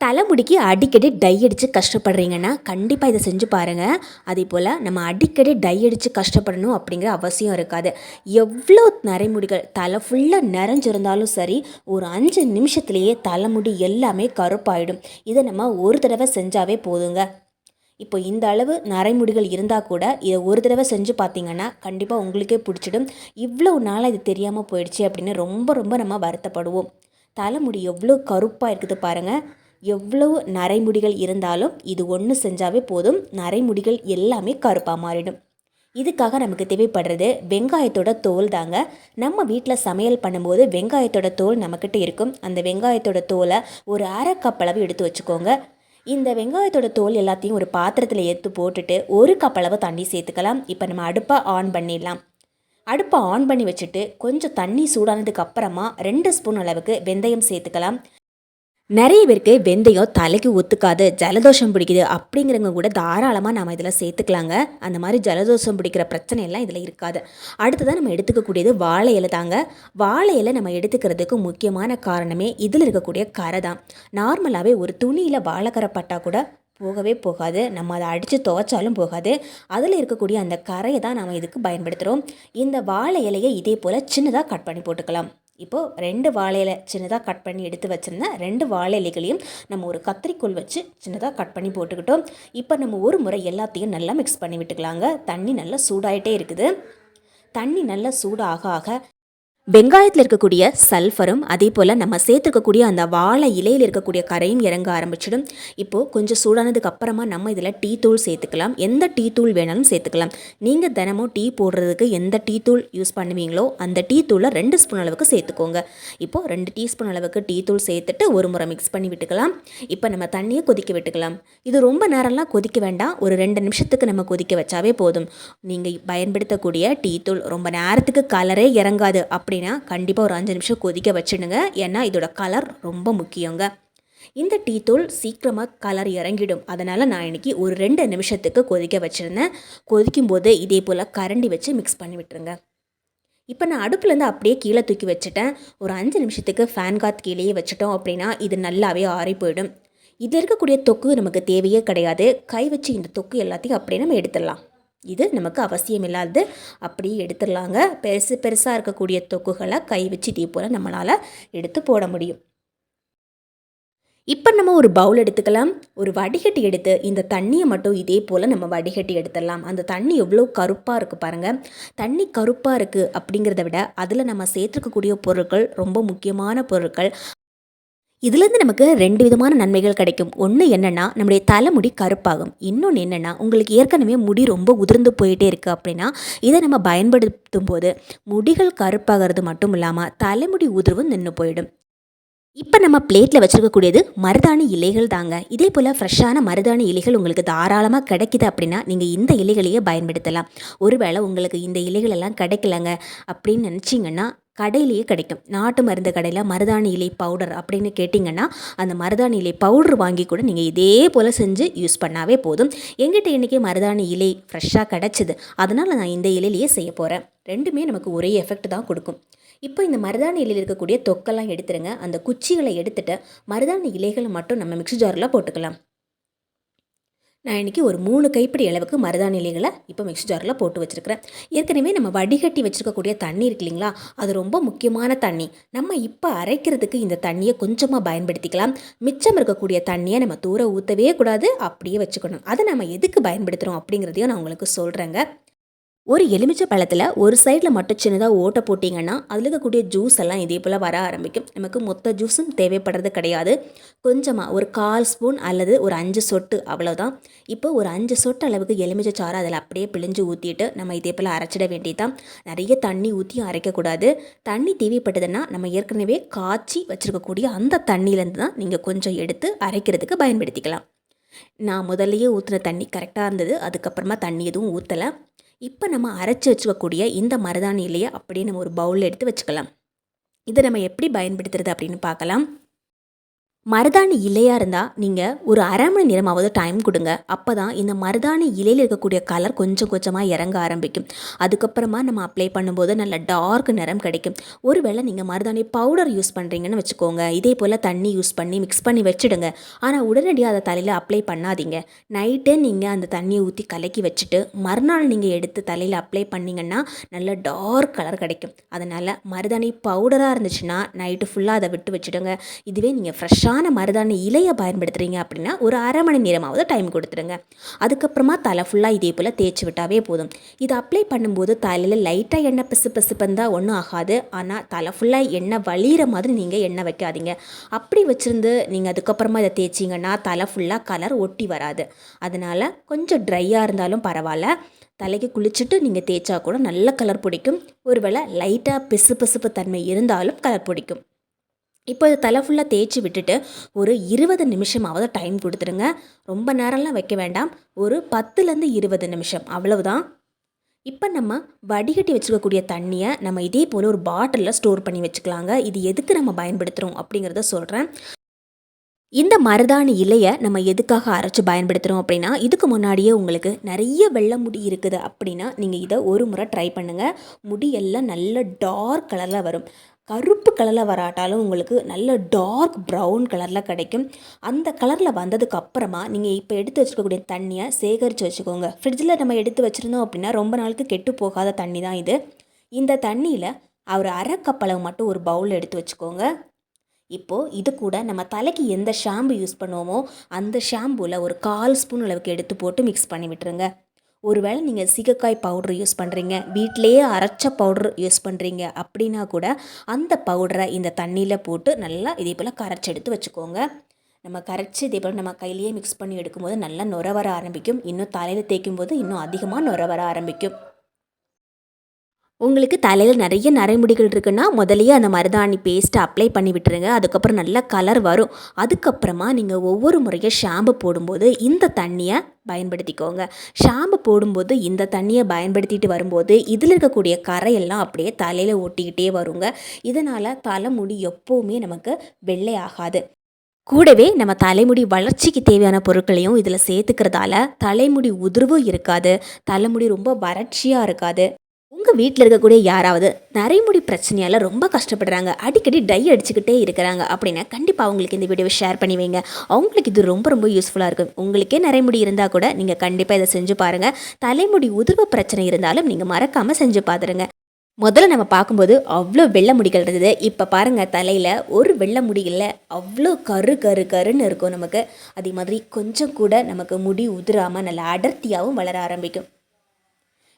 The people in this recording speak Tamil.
தலைமுடிக்கு அடிக்கடி டை அடித்து கஷ்டப்படுறீங்கன்னா கண்டிப்பாக இதை செஞ்சு பாருங்கள் அதே போல் நம்ம அடிக்கடி டை அடித்து கஷ்டப்படணும் அப்படிங்கிற அவசியம் இருக்காது. எவ்வளோ நரைமுடிகள் தலை ஃபுல்லாக நிறைஞ்சிருந்தாலும் சரி ஒரு அஞ்சு நிமிஷத்துலேயே தலைமுடி எல்லாமே கருப்பாயிடும். இதை நம்ம ஒரு தடவை செஞ்சாவே போதுங்க. இப்போ இந்த அளவு நரைமுடிகள் இருந்தால் கூட இதை ஒரு தடவை செஞ்சு பார்த்தீங்கன்னா கண்டிப்பாக உங்களுக்கே பிடிச்சிடும். இவ்வளோ நாளாக இது தெரியாமல் போயிடுச்சு அப்படின்னு ரொம்ப ரொம்ப நம்ம வருத்தப்படுவோம். தலைமுடி எவ்வளோ கருப்பாக இருக்குது பாருங்கள் எவ்வளவு நரைமுடிகள் இருந்தாலும் இது ஒன்று செஞ்சாவே போதும். நரைமுடிகள் எல்லாமே கருப்பாக மாறிடும். இதுக்காக நமக்கு தேவைப்படுறது வெங்காயத்தோட தோல் தாங்க. நம்ம வீட்டில் சமையல் பண்ணும்போது வெங்காயத்தோட தோல் நம்மக்கிட்ட இருக்கும். அந்த வெங்காயத்தோட தோலை ஒரு அரை கப் அளவு எடுத்து வச்சுக்கோங்க. இந்த வெங்காயத்தோட தோல் எல்லாத்தையும் ஒரு பாத்திரத்தில் எடுத்து போட்டுட்டு ஒரு கப் அளவு தண்ணி சேர்த்துக்கலாம். இப்போ நம்ம அடுப்பை ஆன் பண்ணிடலாம். அடுப்பை ஆன் பண்ணி வச்சுட்டு கொஞ்சம் தண்ணி சூடானதுக்கு அப்புறமா ரெண்டு ஸ்பூன் அளவுக்கு வெந்தயம் சேர்த்துக்கலாம். நிறைய பேருக்கு வெந்தயம் தலைக்கு ஒத்துக்காது ஜலதோஷம் பிடிக்குது அப்படிங்கிறவங்க கூட தாராளமாக நாம் இதில் சேர்த்துக்கலாங்க. அந்த மாதிரி ஜலதோஷம் பிடிக்கிற பிரச்சனை எல்லாம் இதில் இருக்காது. அடுத்ததாக நம்ம எடுத்துக்கக்கூடியது வாழை இலை தாங்க. வாழை இலை நம்ம எடுத்துக்கிறதுக்கு முக்கியமான காரணமே இதில் இருக்கக்கூடிய கரை தான். நார்மலாகவே ஒரு துணியில் வாழைக்கரை பட்டால் கூட போகவே போகாது. நம்ம அதை அடித்து துவைச்சாலும் போகாது. அதில் இருக்கக்கூடிய அந்த கரையை தான் நம்ம இதுக்கு பயன்படுத்துகிறோம் இந்த வாழை இலையை இதே போல் சின்னதாக கட் பண்ணி போட்டுக்கலாம். இப்போது ரெண்டு வாழை இலை சின்னதாக கட் பண்ணி எடுத்து வச்சுருந்தேன் ரெண்டு வாழை இலைகளையும் நம்ம ஒரு கத்திரிக்கோல் வச்சு சின்னதாக கட் பண்ணி போட்டுக்கிட்டோம். இப்போ நம்ம ஒரு முறை எல்லாத்தையும் நல்லா மிக்ஸ் பண்ணி விட்டுக்கலாங்க. தண்ணி நல்லா சூடாயிட்டே இருக்குது. தண்ணி நல்லா சூடாக ஆக வெங்காயத்தில் இருக்கக்கூடிய சல்ஃபரும் அதே போல் நம்ம சேர்த்துக்கக்கூடிய அந்த வாழை இலையில் இருக்கக்கூடிய கரையும் இறங்க ஆரம்பிச்சிடும். இப்போது கொஞ்சம் சூடானதுக்கு அப்புறமா நம்ம இதில் டீ தூள் சேர்த்துக்கலாம். எந்த டீ தூள் வேணாலும் சேர்த்துக்கலாம். நீங்கள் தினமும் டீ போடுறதுக்கு எந்த டீ தூள் யூஸ் பண்ணுவீங்களோ அந்த டீ தூளை ரெண்டு ஸ்பூன் அளவுக்கு சேர்த்துக்கோங்க. இப்போது ரெண்டு டீஸ்பூன் அளவுக்கு டீ தூள் சேர்த்துட்டு ஒரு முறை மிக்ஸ் பண்ணி விட்டுக்கலாம். இப்போ நம்ம தண்ணியை கொதிக்க விட்டுக்கலாம். இது ரொம்ப நேரம்லாம் கொதிக்க வேண்டாம். ஒரு ரெண்டு நிமிஷத்துக்கு நம்ம கொதிக்க வச்சாவே போதும். நீங்கள் பயன்படுத்தக்கூடிய டீ தூள் ரொம்ப நேரத்துக்கு கலரே இறங்காது. அப்படி அப்படின்னா கண்டிப்பாக ஒரு அஞ்சு நிமிஷம் கொதிக்க வச்சிடுங்க. ஏன்னா இதோட கலர் ரொம்ப முக்கியங்க. இந்த டீ தூள் சீக்கிரமாக கலர் இறங்கிடும். அதனால் நான் இன்னைக்கு ஒரு ரெண்டு நிமிஷத்துக்கு கொதிக்க வச்சுருந்தேன். கொதிக்கும் போது இதே போல் கரண்டி வச்சு மிக்ஸ் பண்ணி விட்டுருங்க. இப்போ நான் அடுப்புலேருந்து அப்படியே கீழே தூக்கி வச்சுட்டேன். ஒரு அஞ்சு நிமிஷத்துக்கு ஃபேன் காத் கீழேயே வச்சுட்டோம் அப்படின்னா இது நல்லாவே ஆறி போயிடும். இதில் இருக்கக்கூடிய தொக்கு நமக்கு தேவையே கிடையாது. கை வச்சு இந்த தொக்கு எல்லாத்தையும் அப்படியே நம்ம எடுத்துடலாம். இது நமக்கு அவசியம் இல்லாதது அப்படியே எடுத்துடலாங்க. பெருசு பெருசாக இருக்கக்கூடிய தொக்குகளை கை வச்சு இதே போல் நம்மளால் எடுத்து போட முடியும். இப்போ நம்ம ஒரு பவுல் எடுத்துக்கலாம். ஒரு வடிகட்டி எடுத்து இந்த தண்ணியை மட்டும் இதே போல் நம்ம வடிகட்டி எடுத்துடலாம். அந்த தண்ணி எவ்வளோ கருப்பாக இருக்குது பாருங்கள் தண்ணி கருப்பாக இருக்குது அப்படிங்கிறத விட அதில் நம்ம சேர்த்துருக்கக்கூடிய பொருட்கள் ரொம்ப முக்கியமான பொருட்கள் இதுலேருந்து நமக்கு ரெண்டு விதமான நன்மைகள் கிடைக்கும். ஒன்று என்னென்னா நம்முடைய தலைமுடி கருப்பாகும். இன்னொன்று என்னென்னா உங்களுக்கு ஏற்கனவே முடி ரொம்ப உதிர்ந்து போயிட்டே இருக்குது அப்படின்னா இதை நம்ம பயன்படுத்தும் போது முடிகள் கருப்பாகிறது மட்டும் இல்லாமல் தலைமுடி உதிர்வும் நின்று போயிடும். இப்போ நம்ம பிளேட்டில் வச்சுருக்கக்கூடியது மருதாணி இலைகள் தாங்க. இதே போல் ஃப்ரெஷ்ஷான மருதாணி இலைகள் உங்களுக்கு தாராளமாக கிடைக்குது அப்படின்னா நீங்கள் இந்த இலைகளையே பயன்படுத்தலாம். ஒருவேளை உங்களுக்கு இந்த இலைகள் எல்லாம் கிடைக்கலங்க அப்படின்னு நினச்சிங்கன்னா கடையிலேயே கிடைக்கும். நாட்டு மருந்து கடையில் மருதாணி இலை பவுடர் அப்படின்னு கேட்டிங்கன்னா அந்த மருதாணி இலை பவுடர் வாங்கி கூட நீங்கள் இதே போல் செஞ்சு யூஸ் பண்ணாவே போதும். எங்கிட்ட இன்றைக்கி மருதாணி இலை ஃப்ரெஷ்ஷாக கிடச்சிது. அதனால் நான் இந்த இலையிலேயே செய்ய போகிறேன் ரெண்டுமே நமக்கு ஒரே எஃபெக்ட் தான் கொடுக்கும். இப்போ இந்த மருதாணி இலையில் இருக்கக்கூடிய தொக்கெல்லாம் எடுத்துருங்க. அந்த குச்சிகளை எடுத்துட்டு மருதாணி இலைகளை மட்டும் நம்ம மிக்ஸி ஜாரில் போட்டுக்கலாம். நான் இன்றைக்கி ஒரு மூணு கைப்பிடி அளவுக்கு மருதாணி இலைகளை இப்போ மிக்ஸி ஜாரில் போட்டு வச்சுருக்கிறேன். ஏற்கனவே நம்ம வடிகட்டி வச்சுருக்கக்கூடிய தண்ணி இருக்கு இல்லைங்களா? அது ரொம்ப முக்கியமான தண்ணி. நம்ம இப்போ அரைக்கிறதுக்கு இந்த தண்ணியை கொஞ்சமாக பயன்படுத்திக்கலாம். மிச்சம் இருக்கக்கூடிய தண்ணியை நம்ம தூர ஊற்றவே கூடாது. அப்படியே வச்சுக்கணும். அதை நம்ம எதுக்கு பயன்படுத்துகிறோம் அப்படிங்கிறதையும் நான் உங்களுக்கு சொல்கிறேங்க ஒரு எலுமிச்சை பழத்தில் ஒரு சைடில் மட்டும் சின்னதாக ஓட்டை போட்டிங்கன்னா அதில் இருக்கக்கூடிய ஜூஸ் எல்லாம் இதே போல் வர ஆரம்பிக்கும். நமக்கு மொத்த ஜூஸும் தேவைப்படுறது கிடையாது. கொஞ்சமாக ஒரு கால் ஸ்பூன் அல்லது ஒரு அஞ்சு சொட்டு அவ்வளோதான் இப்போ ஒரு அஞ்சு சொட்டு அளவுக்கு எலுமிச்சை சாறு அதில் அப்படியே பிழிஞ்சு ஊற்றிட்டு நம்ம இதே போல் அரைச்சிட வேண்டியதான் நிறைய தண்ணி ஊற்றியும் அரைக்கக்கூடாது. தண்ணி தேவைப்பட்டதுன்னா நம்ம ஏற்கனவே காய்ச்சி வச்சுருக்கக்கூடிய அந்த தண்ணியிலேருந்து தான் நீங்கள் கொஞ்சம் எடுத்து அரைக்கிறதுக்கு பயன்படுத்திக்கலாம். நான் முதல்லையே ஊற்றின தண்ணி கரெக்டாக இருந்தது. அதுக்கப்புறமா தண்ணி எதுவும் ஊற்றலை இப்போ நம்ம அரைச்சி வச்சுக்கக்கூடிய இந்த மருதாணி இலையை அப்படியே நம்ம ஒரு பவுலில் எடுத்து வச்சுக்கலாம். இதை நம்ம எப்படி பயன்படுத்துறது அப்படின்னு பார்க்கலாம். மருதாணி இலையாக இருந்தால் நீங்கள் ஒரு அரை மணி நேரமாவது டைம் கொடுங்க. அப்போ தான் இந்த மருதாணி இலையில் இருக்கக்கூடிய கலர் கொஞ்சம் கொஞ்சமாக இறங்க ஆரம்பிக்கும். அதுக்கப்புறமா நம்ம அப்ளை பண்ணும்போது நல்ல டார்க் நிறம் கிடைக்கும். ஒருவேளை நீங்கள் மருதாணி பவுடர் யூஸ் பண்ணுறீங்கன்னு வச்சுக்கோங்க. இதே போல் தண்ணி யூஸ் பண்ணி மிக்ஸ் பண்ணி வச்சுடுங்க. ஆனால் உடனடியாக அதை தலையில் அப்ளை பண்ணாதீங்க. நைட்டே நீங்கள் அந்த தண்ணியை ஊற்றி கலக்கி வச்சுட்டு மறுநாள் நீங்கள் எடுத்து தலையில் அப்ளை பண்ணிங்கன்னா நல்ல டார்க் கலர் கிடைக்கும். அதனால் மருதாணி பவுடராக இருந்துச்சுன்னா நைட்டு ஃபுல்லாக அதை விட்டு வச்சுடுங்க. இதுவே நீங்கள் ஃப்ரெஷ்ஷாக ஃப்ரெஷ்ஷான மருதாணி இலையை பயன்படுத்துகிறீங்க அப்படின்னா ஒரு அரை மணி நேரமாவது டைம் கொடுத்துருங்க. அதுக்கப்புறமா தலை ஃபுல்லாக இதே போல் தேய்ச்சி விட்டாவே போதும். இது அப்ளை பண்ணும்போது தலையில் லைட்டாக எண்ணெய் பிசு பிசுப்பந்தால் ஒன்றும் ஆகாது. ஆனால் தலை ஃபுல்லாக எண்ணெய் வழிகிற மாதிரி நீங்கள் எண்ணெய் வைக்காதீங்க. அப்படி வச்சுருந்து நீங்கள் அதுக்கப்புறமா இதை தேய்ச்சிங்கன்னா தலை ஃபுல்லாக கலர் ஒட்டி வராது. அதனால் கொஞ்சம் ட்ரையாக இருந்தாலும் பரவாயில்ல. தலைக்கு குளிச்சுட்டு நீங்கள் தேய்ச்சா கூட நல்ல கலர் பிடிக்கும். ஒருவேளை லைட்டாக பிசு பிசுப்பு தன்மை இருந்தாலும் கலர் பிடிக்கும். இப்போ இது தலை ஃபுல்லாக தேய்ச்சி விட்டுட்டு ஒரு இருபது நிமிஷமாவது டைம் கொடுத்துருங்க ரொம்ப நேரம்லாம் வைக்க வேண்டாம். ஒரு பத்துலேருந்து இருபது நிமிஷம். அவ்வளவுதான். இப்போ நம்ம வடிகட்டி வச்சுக்கக்கூடிய தண்ணியை நம்ம இதே போல் ஒரு பாட்டிலில் ஸ்டோர் பண்ணி வச்சுக்கலாங்க. இது எதுக்கு நம்ம பயன்படுத்துகிறோம் அப்படிங்கிறத சொல்கிறேன் இந்த மருதாணி இலையை நம்ம எதுக்காக அரைச்சி பயன்படுத்துகிறோம் அப்படின்னா இதுக்கு முன்னாடியே உங்களுக்கு நிறைய வெள்ளை முடி இருக்குது அப்படின்னா நீங்கள் இதை ஒரு முறை ட்ரை பண்ணுங்கள் முடியெல்லாம் நல்ல டார்க் கலரில் வரும். கருப்பு கலரில் வராட்டாலும் உங்களுக்கு நல்ல டார்க் ப்ரௌன் கலரில் கிடைக்கும். அந்த கலரில் வந்ததுக்கு அப்புறமா நீங்கள் இப்போ எடுத்து வச்சுக்கக்கூடிய தண்ணியை சேகரித்து வச்சுக்கோங்க. ஃப்ரிட்ஜில் நம்ம எடுத்து வச்சுருந்தோம் அப்படின்னா ரொம்ப நாளுக்கு கெட்டு போகாத தண்ணி தான் இது. இந்த தண்ணியில் ஒரு அரை கப்பளவு மட்டும் ஒரு பவுல் எடுத்து வச்சுக்கோங்க. இப்போது இது கூட நம்ம தலைக்கு எந்த ஷாம்பு யூஸ் பண்ணுவோமோ அந்த ஷாம்புவில் ஒரு கால் ஸ்பூன் அளவுக்கு எடுத்து போட்டு மிக்ஸ் பண்ணி விட்டுருங்க. ஒருவேளை நீங்கள் சீகக்காய் பவுட்ரு யூஸ் பண்ணுறீங்க வீட்டிலேயே அரைச்ச பவுட்ரு யூஸ் பண்ணுறீங்க அப்படின்னா கூட அந்த பவுடரை இந்த தண்ணியில் போட்டு நல்லா இதே போல் கரைச்சி எடுத்து வச்சுக்கோங்க. நம்ம கரைச்சி இதே போல் நம்ம கையிலேயே மிக்ஸ் பண்ணி எடுக்கும்போது நல்லா நுர வர ஆரம்பிக்கும். இன்னும் தலையில் தேய்க்கும் போது இன்னும் அதிகமாக நுர வர ஆரம்பிக்கும். உங்களுக்கு தலையில் நிறைய நரைமுடிகள் இருக்குன்னா முதலையே அந்த மருதாணி பேஸ்ட்டை அப்ளை பண்ணி விட்டுருங்க. அதுக்கப்புறம் நல்ல கலர் வரும். அதுக்கப்புறமா நீங்கள் ஒவ்வொரு முறையும் ஷாம்பு போடும்போது இந்த தண்ணியை பயன்படுத்திக்கோங்க. ஷாம்பு போடும்போது இந்த தண்ணியை பயன்படுத்திட்டு வரும்போது இதில் இருக்கக்கூடிய கரையெல்லாம் அப்படியே தலையில் ஒட்டிக்கிட்டே வருங்க. இதனால் தலைமுடி எப்போவுமே நமக்கு வெள்ளை ஆகாது. கூடவே நம்ம தலைமுடி வளர்ச்சிக்கு தேவையான பொருட்களையும் இதில் சேர்த்துக்கிறதால தலைமுடி உதிர்வும் இருக்காது. தலைமுடி ரொம்ப வறட்சியாக இருக்காது. வீட்டில் இருக்கக்கூடிய யாராவது நரைமுடி பிரச்சனையால் ரொம்ப கஷ்டப்படுறாங்க. அடிக்கடி டை அடிச்சுக்கிட்டே இருக்கிறாங்க அப்படின்னா கண்டிப்பாக அவங்களுக்கு இந்த வீடியோவை ஷேர் பண்ணி வைங்க. அவங்களுக்கு இது ரொம்ப ரொம்ப யூஸ்ஃபுல்லாக இருக்கும். உங்களுக்கே நரைமுடி இருந்தால் கூட நீங்கள் கண்டிப்பாக இதை செஞ்சு பாருங்கள் தலைமுடி உதிர்வு பிரச்சனை இருந்தாலும் நீங்கள் மறக்காமல் செஞ்சு பார்த்துருங்க முதல்ல நம்ம பார்க்கும்போது அவ்வளோ வெள்ளை முடிகள் இருந்தது. இப்போ பாருங்கள் தலையில் ஒரு வெள்ளை முடி இல்லை. அவ்வளோ கரு கரு கருன்னு இருக்கும் நமக்கு. அதே மாதிரி கொஞ்சம் கூட நமக்கு முடி உதிராமல் நல்லா அடர்த்தியாகவும் வளர ஆரம்பிக்கும்.